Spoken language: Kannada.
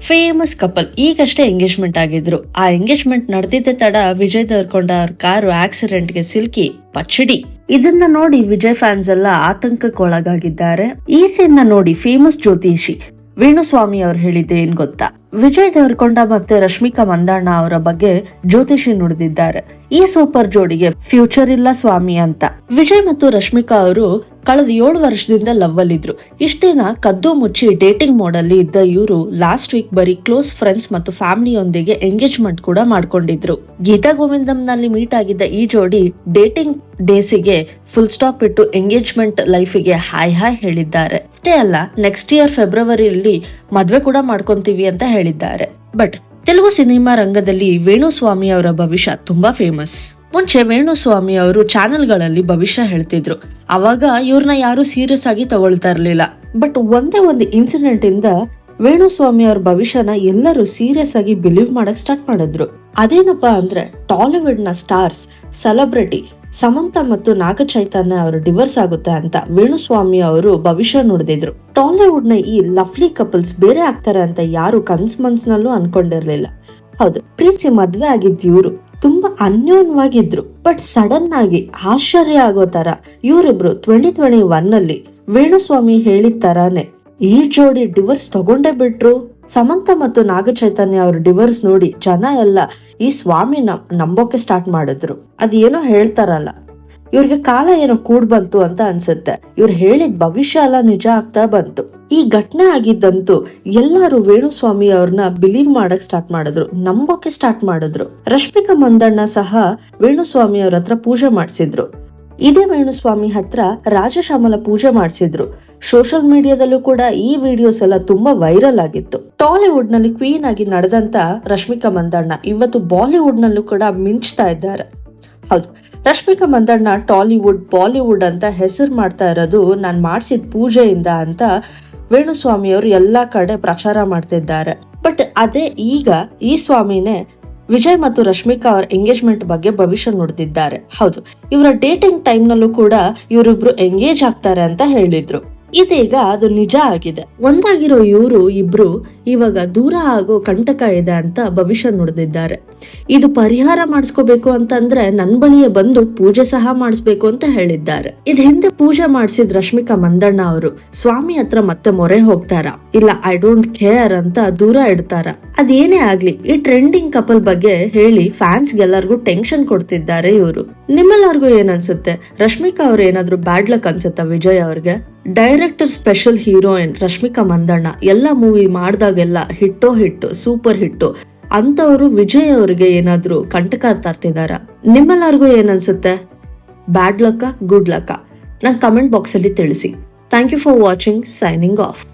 ಫೇಮಸ್ ಕಪಲ್ ಈಗಷ್ಟೇ ಎಂಗೇಜ್ಮೆಂಟ್ ಆಗಿದ್ರು. ಆ ಎಂಗೇಜ್ಮೆಂಟ್ ನಡೆದಿದ್ದ ತಡ ವಿಜಯ್ ದೇವರ್ಕೊಂಡ ಅವ್ರ ಕಾರು ಆಕ್ಸಿಡೆಂಟ್ಗೆ ಸಿಲುಕಿ ಪಚ್ಚಡಿ ಇದನ್ನ ನೋಡಿ ವಿಜಯ್ ಫ್ಯಾನ್ಸ್ ಎಲ್ಲ ಆತಂಕಕ್ಕೊಳಗಾಗಿದ್ದಾರೆ. ಈ ಸೀನ್ ನೋಡಿ ಫೇಮಸ್ ಜ್ಯೋತಿಷಿ ವೇಣುಸ್ವಾಮಿ ಅವ್ರು ಹೇಳಿದ್ದೆ ಏನ್ ಗೊತ್ತಾ? ವಿಜಯ್ ದೇವರಕೊಂಡ ಮತ್ತೆ ರಶ್ಮಿಕಾ ಮಂದಣ್ಣ ಅವರ ಬಗ್ಗೆ ಜ್ಯೋತಿಷಿ ನುಡಿದಿದ್ದಾರೆ. ಈ ಸೂಪರ್ ಜೋಡಿಗೆ ಫ್ಯೂಚರ್ ಇಲ್ಲ ಸ್ವಾಮಿ ಅಂತ. ವಿಜಯ್ ಮತ್ತು ರಶ್ಮಿಕಾ ಅವರು ಕಳೆದ ಏಳು ವರ್ಷದಿಂದ ಲವ್ ಅಲ್ಲಿದ್ರು. ಇಷ್ಟ ದಿನ ಕದ್ದು ಮುಚ್ಚಿ ಡೇಟಿಂಗ್ ಮೋಡ್ ಅಲ್ಲಿ ಇದ್ದ ಇವರು ಲಾಸ್ಟ್ ವೀಕ್ ಬರೀ ಕ್ಲೋಸ್ ಫ್ರೆಂಡ್ಸ್ ಮತ್ತು ಫ್ಯಾಮಿಲಿಯೊಂದಿಗೆ ಎಂಗೇಜ್ಮೆಂಟ್ ಕೂಡ ಮಾಡ್ಕೊಂಡಿದ್ರು. ಗೀತಾ ಗೋವಿಂದಂ ನಲ್ಲಿ ಮೀಟ್ ಆಗಿದ್ದ ಈ ಜೋಡಿ ಡೇಟಿಂಗ್ ಡೇಸಿಗೆ ಫುಲ್ ಸ್ಟಾಪ್ ಇಟ್ಟು ಎಂಗೇಜ್ಮೆಂಟ್ ಲೈಫಿಗೆ ಹಾಯ್ ಹಾಯ್ ಹೇಳಿದ್ದಾರೆ. ಅಷ್ಟೇ ಅಲ್ಲ ನೆಕ್ಸ್ಟ್ ಇಯರ್ ಫೆಬ್ರವರಿಯಲ್ಲಿ ಮದ್ವೆ ಕೂಡ ಮಾಡ್ಕೊಂತೀವಿ ಅಂತ ಹೇಳಿದ್ದಾರೆ. ಬಟ್ ತೆಲುಗು ಸಿನಿಮಾ ರಂಗದಲ್ಲಿ ವೇಣುಸ್ವಾಮಿ ಅವರ ಭವಿಷ್ಯ ತುಂಬಾ ಫೇಮಸ್ ಮುಂಚೆ ವೇಣುಸ್ವಾಮಿ ಅವರು ಚಾನೆಲ್ಗಳಲ್ಲಿ ಭವಿಷ್ಯ ಹೇಳ್ತಿದ್ರು. ಅವಾಗ ಇವ್ರನ್ನ ಯಾರು ಸೀರಿಯಸ್ ಆಗಿ ತಗೊಳ್ತಾ ಇರ್ಲಿಲ್ಲ. ಬಟ್ ಒಂದೇ ಒಂದು ಇನ್ಸಿಡೆಂಟ್ ಇಂದ ವೇಣುಸ್ವಾಮಿ ಅವ್ರ ಭವಿಷ್ಯನ ಎಲ್ಲರೂ ಸೀರಿಯಸ್ ಆಗಿ ಬಿಲೀವ್ ಮಾಡಕ್ ಸ್ಟಾರ್ಟ್ ಮಾಡಿದ್ರು. ಅದೇನಪ್ಪಾ ಅಂದ್ರೆ ಟಾಲಿವುಡ್ನ ಸ್ಟಾರ್ಸ್ ಸೆಲೆಬ್ರಿಟಿ ಸಮಂತ ಮತ್ತು ನಾಗ ಚೈತನ್ಯ ಅವರು ಡಿವೋರ್ಸ್ ಆಗುತ್ತೆ ಅಂತ ವೇಣುಸ್ವಾಮಿ ಅವರು ಭವಿಷ್ಯ ನುಡಿದಿದ್ರು. ಟಾಲಿವುಡ್ನ ಈ ಲವ್ಲಿ ಕಪಲ್ಸ್ ಬೇರೆ ಆಗ್ತಾರೆ ಅಂತ ಯಾರು ಕನ್ಸ್ ಮನ್ಸ್ನಲ್ಲೂ ಅನ್ಕೊಂಡಿರ್ಲಿಲ್ಲ. ಹೌದು, ಪ್ರೀತಿ ಮದ್ವೆ ಆಗಿದ್ ಇವರು ತುಂಬಾ ಅನ್ಯೋನ್ಯವಾಗಿದ್ರು. ಬಟ್ ಸಡನ್ ಆಗಿ ಆಶ್ಚರ್ಯ ಆಗೋ ತರ ಇವರಿಬ್ರು ಟ್ವೆಂಟಿ ಟ್ವೆಂಟಿ ಒನ್ ಅಲ್ಲಿ ವೇಣುಸ್ವಾಮಿ ಹೇಳಿದ ತರಾನೇ ಈ ಜೋಡಿ ಡಿವರ್ಸ್ ತಗೊಂಡೇ ಬಿಟ್ರು. ಸಮಂತ ಮತ್ತು ನಾಗಚೈತನ್ಯ ಡಿವರ್ಸ್ ಡಿವೋರ್ಸ್ ನೋಡಿ ಜನ ಎಲ್ಲ ಈ ಸ್ವಾಮಿ ನಂಬೋಕೆ ಸ್ಟಾರ್ಟ್ ಮಾಡಿದ್ರು. ಅದೇನೋ ಹೇಳ್ತಾರಲ್ಲ, ಇವ್ರಿಗೆ ಕಾಲ ಏನೋ ಕೂಡ್ ಬಂತು ಅಂತ ಅನ್ಸುತ್ತೆ. ಇವ್ರು ಹೇಳಿದ ಭವಿಷ್ಯ ಎಲ್ಲ ನಿಜ ಆಗ್ತಾ ಬಂತು. ಈ ಘಟನೆ ಆಗಿದ್ದಂತೂ ಎಲ್ಲರೂ ವೇಣುಸ್ವಾಮಿ ಅವ್ರನ್ನ ಬಿಲೀವ್ ಮಾಡಕ್ ಸ್ಟಾರ್ಟ್ ಮಾಡಿದ್ರು, ನಂಬೋಕೆ ಸ್ಟಾರ್ಟ್ ಮಾಡಿದ್ರು. ರಶ್ಮಿಕಾ ಮಂದಣ್ಣ ಸಹ ವೇಣುಸ್ವಾಮಿ ಅವ್ರ ಹತ್ರ ಪೂಜೆ ಮಾಡಿಸಿದ್ರು. ಇದೇ ವೇಣುಸ್ವಾಮಿ ಹತ್ರ ರಾಜಶ್ಯಾಮಲ ಪೂಜೆ ಮಾಡಿಸಿದ್ರು. ಸೋಷಿಯಲ್ ಮೀಡಿಯಾದಲ್ಲೂ ಕೂಡ ಈ ವಿಡಿಯೋಸ್ ಎಲ್ಲ ತುಂಬಾ ವೈರಲ್ ಆಗಿತ್ತು. ಟಾಲಿವುಡ್ನಲ್ಲಿ ಕ್ವೀನ್ ಆಗಿ ನಡೆದಂತ ರಶ್ಮಿಕಾ ಮಂದಣ್ಣ ಇವತ್ತು ಬಾಲಿವುಡ್ ನಲ್ಲೂ ಕೂಡ ಮಿಂಚ್ತಾ ಇದ್ದಾರೆ. ಹೌದು, ರಶ್ಮಿಕಾ ಮಂದಣ್ಣ ಟಾಲಿವುಡ್, ಬಾಲಿವುಡ್ ಅಂತ ಹೆಸರು ಮಾಡ್ತಾ ಇರೋದು ನಾನು ಮಾಡಿಸಿದ ಪೂಜೆಯಿಂದ ಅಂತ ವೇಣುಸ್ವಾಮಿ ಅವರು ಎಲ್ಲಾ ಕಡೆ ಪ್ರಚಾರ ಮಾಡ್ತಿದ್ದಾರೆ. ಬಟ್ ಅದೇ ಈಗ ಈ ಸ್ವಾಮಿನೇ ವಿಜಯ್ ಮತ್ತು ರಶ್ಮಿಕಾ ಅವರ ಎಂಗೇಜ್ಮೆಂಟ್ ಬಗ್ಗೆ ಭವಿಷ್ಯ ನುಡಿದಿದ್ದಾರೆ. ಹೌದು, ಇವರ ಡೇಟಿಂಗ್ ಟೈಮ್ ನಲ್ಲೂ ಕೂಡ ಇವರಿಬ್ರು ಎಂಗೇಜ್ ಆಗ್ತಾರೆ ಅಂತ ಹೇಳಿದ್ರು. ಇದೀಗ ಅದು ನಿಜ ಆಗಿದೆ. ಒಂದಾಗಿರೋ ಇವರು ಇಬ್ರು ಇವಾಗ ದೂರ ಆಗೋ ಕಂಟಕ ಇದೆ ಅಂತ ಭವಿಷ್ಯ ನುಡಿದಿದ್ದಾರೆ. ಇದು ಪರಿಹಾರ ಮಾಡಿಸ್ಕೋಬೇಕು ಅಂತಂದ್ರೆ ನನ್ ಬಳಿಯೇ ಬಂದು ಪೂಜೆ ಸಹ ಮಾಡಿಸ್ಬೇಕು ಅಂತ ಹೇಳಿದ್ದಾರೆ. ಇದ್ ಹಿಂದೆ ಪೂಜೆ ಮಾಡಿಸಿದ ರಶ್ಮಿಕಾ ಮಂದಣ್ಣ ಅವರು. ಸ್ವಾಮಿ ಹತ್ರ ಮತ್ತೆ ಮೊರೆ ಹೋಗ್ತಾರ? ಇಲ್ಲ ಐ ಡೋಂಟ್ ಕೇರ್ ಅಂತ ದೂರ ಇಡ್ತಾರ? ಅದೇನೇ ಆಗ್ಲಿ, ಈ ಟ್ರೆಂಡಿಂಗ್ ಕಪಲ್ ಬಗ್ಗೆ ಹೇಳಿ ಫ್ಯಾನ್ಸ್ ಎಲ್ಲರಿಗೂ ಟೆನ್ಷನ್ ಕೊಡ್ತಿದ್ದಾರೆ ಇವರು. ನಿಮ್ಮೆಲ್ಲರಿಗೂ ಏನ್ ಅನ್ಸುತ್ತೆ? ರಶ್ಮಿಕಾ ಅವ್ರು ಏನಾದ್ರು ಬ್ಯಾಡ್ ಲಕ್ ಅನ್ಸುತ್ತಾ ವಿಜಯ್ ಅವ್ರಿಗೆ? Director special heroine Rashmika Mandanna ಎಲ್ಲ ಮೂವಿ ಮಾಡಿದಾಗೆಲ್ಲ ಹಿಟ್ಟೋ ಹಿಟ್ಟು, ಸೂಪರ್ ಹಿಟ್ಟು. ಅಂತವರು ವಿಜಯ್ ಅವರಿಗೆ ಏನಾದರೂ ಕಂಟಕ ತರ್ತಿದಾರ? ನಿಮ್ಮೆಲ್ಲರಿಗೂ ಏನ್ ಅನ್ಸುತ್ತೆ ಬ್ಯಾಡ್ ಲಕ್ಕ, ಗುಡ್ ಲಕ್ಕ? ನಂಗೆ ಕಮೆಂಟ್ ಬಾಕ್ಸ್ ಅಲ್ಲಿ ತಿಳಿಸಿ. Thank you for watching, signing off.